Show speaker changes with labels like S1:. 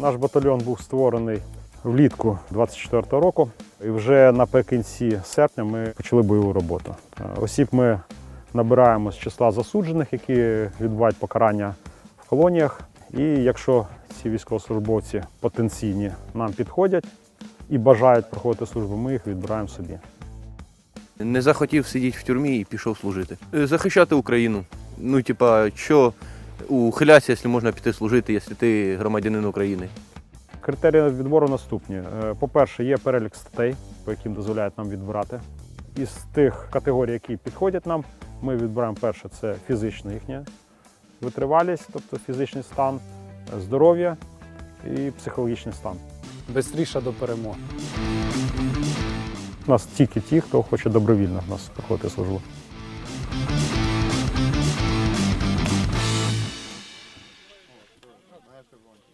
S1: Наш батальйон був створений влітку 24-го року, і вже наприкінці серпня ми почали бойову роботу. Е, Осіб ми набираємо з числа засуджених, які відбувають покарання в колоніях. І якщо ці військовослужбовці потенційні нам підходять і бажають проходити службу, ми їх відбираємо собі.
S2: Не захотів сидіти в тюрмі і пішов служити. Е, Захищати Україну. Ну, типа, що ухилятися, якщо можна піти служити, якщо ти громадянин України.
S1: Критерії відбору наступні. Е, По-перше, є перелік статей, по яким дозволяють нам відбирати. Із тих категорій, які підходять нам, ми відбираємо перше це фізична їхня витривалість, тобто фізичний стан, здоров'я і психологічний стан.
S3: Бистріше до перемоги.
S1: У нас тільки ті, хто хоче добровільно в нас проходити службу. How's everyone?